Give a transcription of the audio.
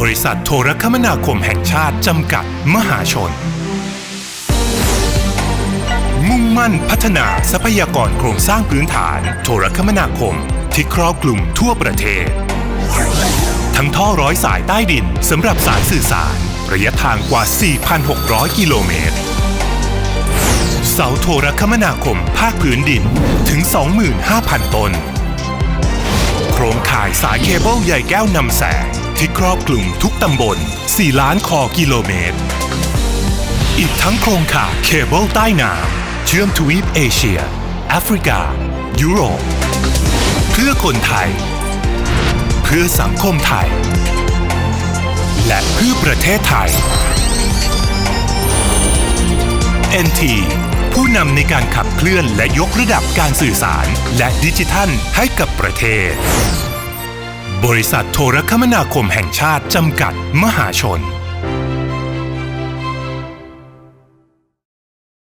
บริษัทโทรคมนาคมแห่งชาติจำกัดมหาชน มุ่งมั่นพัฒนาทรัพยากรโครงสร้างพื้นฐาน โทรคมนาคม ที่ครอบคลุมทั่วประเทศ ทั้งท่อร้อยสายใต้ดินสำหรับสายสื่อสาร ระยะทางกว่า 4,600 กิโลเมตรเสาโทรคมนาคมภาคพื้นดินถึง 25,000 ต้น ครงข่ายสายเคเบิลใยแก้วนำแสง ที่ครอบคลุมทุกตำบล 4 ล้านคอกิโลเมตร อีกทั้งโครงข่ายเคเบิลใต้น้ำเชื่อมทวีปเอเชีย แอฟริกา ยุโรป เพื่อคนไทย เพื่อสังคมไทย และเพื่อประเทศไทย NT ผู้นำในการขับเคลื่อนและยกระดับการสื่อสาร และดิจิทัลให้กับประเทศ บริษัทโทรคมนาคมแห่งชาติจำกัดมหาชน